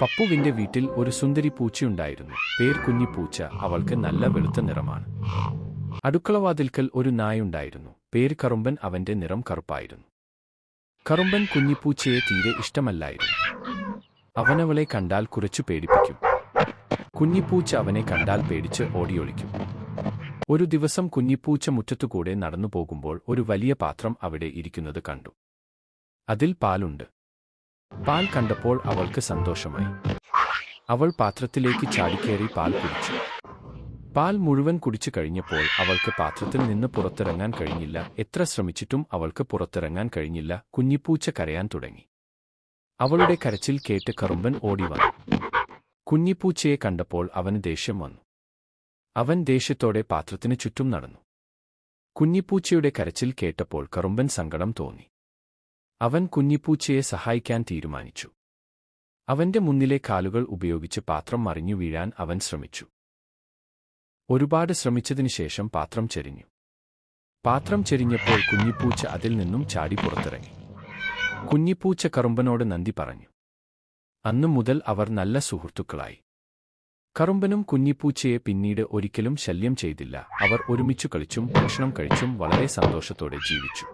പപ്പുവിന്റെ വീട്ടിൽ ഒരു സുന്ദരി പൂച്ചയുണ്ടായിരുന്നു. പേർ കുഞ്ഞിപ്പൂച്ച അവൾക്ക് നല്ല വെളുത്ത നിറമാണ്. അടുക്കളവാതിൽക്കൽ ഒരു നായുണ്ടായിരുന്നു. പേര് കറുമ്പൻ അവന്റെ നിറം കറുപ്പായിരുന്നു. കറുമ്പൻ കുഞ്ഞിപ്പൂച്ചയെ തീരെ ഇഷ്ടമല്ലായിരുന്നു. അവനവളെ കണ്ടാൽ കുറച്ചു പേടിപ്പിക്കും. കുഞ്ഞിപ്പൂച്ച അവനെ കണ്ടാൽ പേടിച്ച് ഓടിയൊളിക്കും. ഒരു ദിവസം കുഞ്ഞിപ്പൂച്ച മുറ്റത്തുകൂടെ നടന്നു പോകുമ്പോൾ ഒരു വലിയ പാത്രം അവിടെ ഇരിക്കുന്നത് കണ്ടു. അതിൽ പാലുണ്ട്. പാൽ കണ്ടപ്പോൾ അവൾക്ക് സന്തോഷമായി. അവൾ പാത്രത്തിലേക്ക് ചാടിക്കേറി പാൽ കുടിച്ചു. പാൽ മുഴുവൻ കുടിച്ചു കഴിഞ്ഞപ്പോൾ അവൾക്ക് പാത്രത്തിൽ നിന്ന് പുറത്തിറങ്ങാൻ കഴിഞ്ഞില്ല. എത്ര ശ്രമിച്ചിട്ടും അവൾക്ക് പുറത്തിറങ്ങാൻ കഴിഞ്ഞില്ല. കുഞ്ഞിപ്പൂച്ച കരയാൻ തുടങ്ങി. അവളുടെ കരച്ചിൽ കേട്ട് കറുമ്പൻ ഓടി വന്നു. കുഞ്ഞിപ്പൂച്ചയെ കണ്ടപ്പോൾ അവന് ദേഷ്യം വന്നു. അവൻ ദേഷ്യത്തോടെ പാത്രത്തിന് ചുറ്റും നടന്നു. കുഞ്ഞിപ്പൂച്ചയുടെ കരച്ചിൽ കേട്ടപ്പോൾ കറുമ്പൻ സങ്കടം തോന്നി. അവൻ കുഞ്ഞിപ്പൂച്ചയെ സഹായിക്കാൻ തീരുമാനിച്ചു. അവന്റെ മുന്നിലെ കാലുകൾ ഉപയോഗിച്ച് പാത്രം മറിഞ്ഞു വീഴാൻ അവൻ ശ്രമിച്ചു. ഒരുപാട് ശ്രമിച്ചതിനുശേഷം പാത്രം ചെരിഞ്ഞു. പാത്രം ചെരിഞ്ഞപ്പോൾ കുഞ്ഞിപ്പൂച്ച അതിൽ നിന്നും ചാടി പുറത്തിറങ്ങി. കുഞ്ഞിപ്പൂച്ച കറുമ്പനോട് നന്ദി പറഞ്ഞു. അന്നു മുതൽ അവർ നല്ല സുഹൃത്തുക്കളായി. കറുമ്പനും കുഞ്ഞിപ്പൂച്ചയെ പിന്നീട് ഒരിക്കലും ശല്യം ചെയ്തില്ല. അവർ ഒരുമിച്ചു കളിച്ചും ഭക്ഷണം കഴിച്ചും വളരെ സന്തോഷത്തോടെ ജീവിച്ചു.